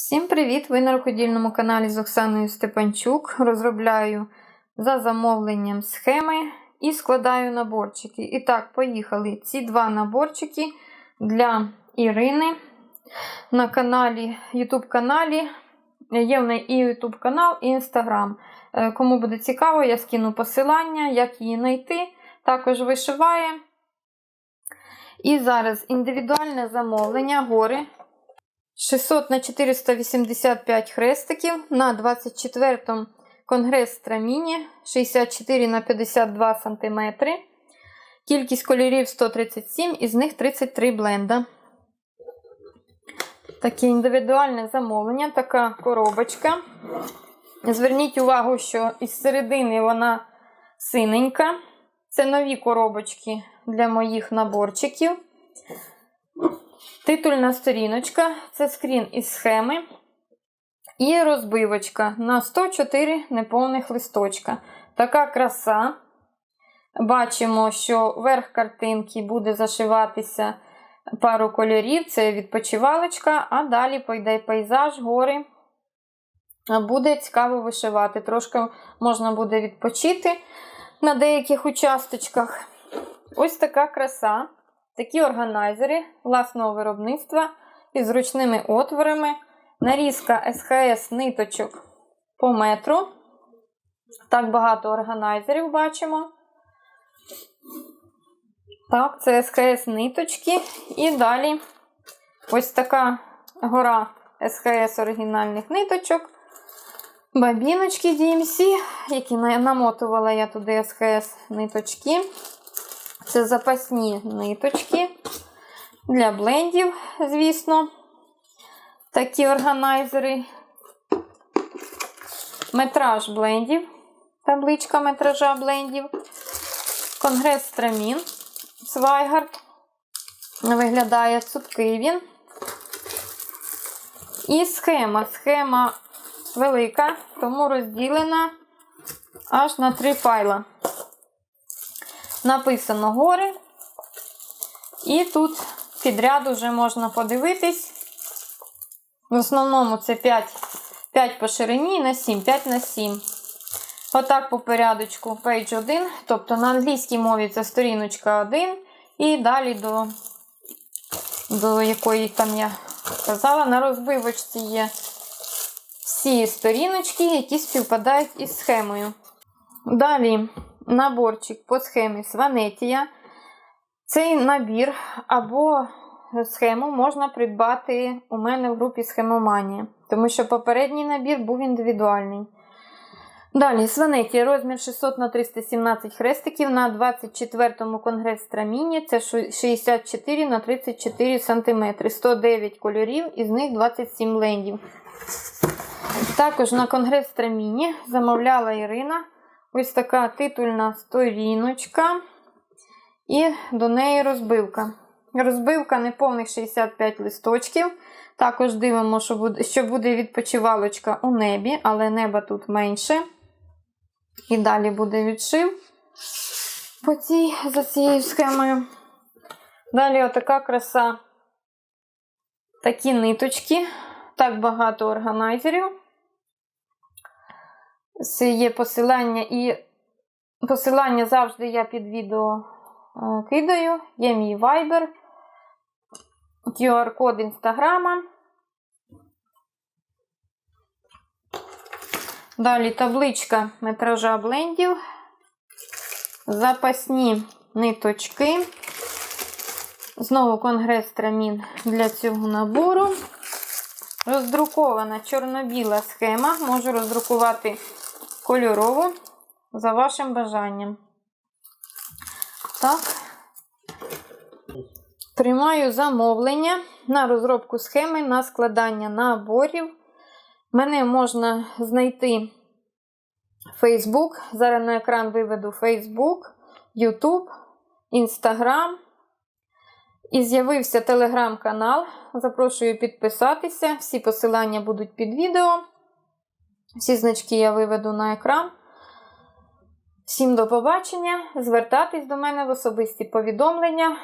Всім привіт! Ви на рукодільному каналі з Оксаною Степанчук. Розробляю за замовленням схеми і складаю наборчики. І так, поїхали. Ці два наборчики для Ірини на каналі, YouTube каналі. Є в неї і YouTube канал, і Instagram. Е, Кому буде цікаво, я скину посилання, як її знайти. Також вишиває. І зараз індивідуальне замовлення гори 600 на 485 хрестиків на 24-му конгрес Страміні 64 на 52 см. Кількість кольорів 137, із них 33 бленда. Таке індивідуальне замовлення, така коробочка. Зверніть увагу, що із середини вона синенька. Це нові коробочки для моїх наборчиків. Титульна сторіночка це скрін із схеми. І розбивочка на 104 неповних листочка. Така краса. Бачимо, що верх картинки буде зашиватися пару кольорів. Це відпочивалочка, а далі пойде пейзаж, гори. Буде цікаво вишивати. Трошки можна буде відпочити на деяких участочках. Ось така краса. Такі органайзери власного виробництва із зручними отворами. Нарізка СХС ниточок по метру. Так багато органайзерів бачимо. Так, це СХС ниточки. І далі ось така гора СХС оригінальних ниточок. Бабіночки DMC, які намотувала я туди СХС ниточки. Це запасні ниточки для блендів, звісно, такі органайзери. Метраж блендів, табличка метража блендів. Конгрес Страмін Свайгард. Виглядає цупкий він. І схема. Схема велика, тому розділена аж на три файла. Написано гори. І тут підряд вже можна подивитись. В основному це 5 5 по ширині на 7, 5 на 7. Отак по порядочку page 1. Тобто на англійській мові це сторіночка 1. І далі до, до якої там я казала, на розбивочці є всі сторіночки, які співпадають із схемою. Далі наборчик по схемі Сванетія. Цей набір або схему можна придбати у мене в групі Схемоманія, тому що попередній набір був індивідуальний. Далі Сванетія, розмір 600 на 317 хрестиків на 24-му конгрес Страміні. Це 64 на 34 см, 109 кольорів, із них 27 лендів. Також на конгрес Страміні замовляла Ірина. Ось така титульна сторіночка. І до неї розбивка. Розбивка неповних 65 листочків. Також дивимо, що буде, відпочивалочка у небі, але неба тут менше. І далі буде відшив по цій, за цією схемою. Далі отака краса. Такі ниточки. Так багато органайзерів. Це є посилання і посилання завжди я під відео е, кидаю. Є мій Viber, QR-код інстаграма. Далі табличка метража блендів, запасні ниточки. Знову конгрес трамін для цього набору. Роздрукована чорно-біла схема. Можу роздрукувати кольорову за вашим бажанням. Так. Приймаю замовлення на розробку схеми на складання наборів. Мене можна знайти Facebook. Зараз на екран виведу Facebook, YouTube, Instagram. І з'явився телеграм-канал. Запрошую підписатися. Всі посилання будуть під відео. Всі значки я виведу на екран. Всім до побачення. Звертатись до мене в особисті повідомлення.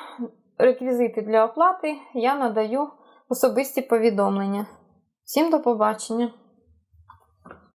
Реквізити для оплати я надаю особисті повідомлення. Всім до побачення!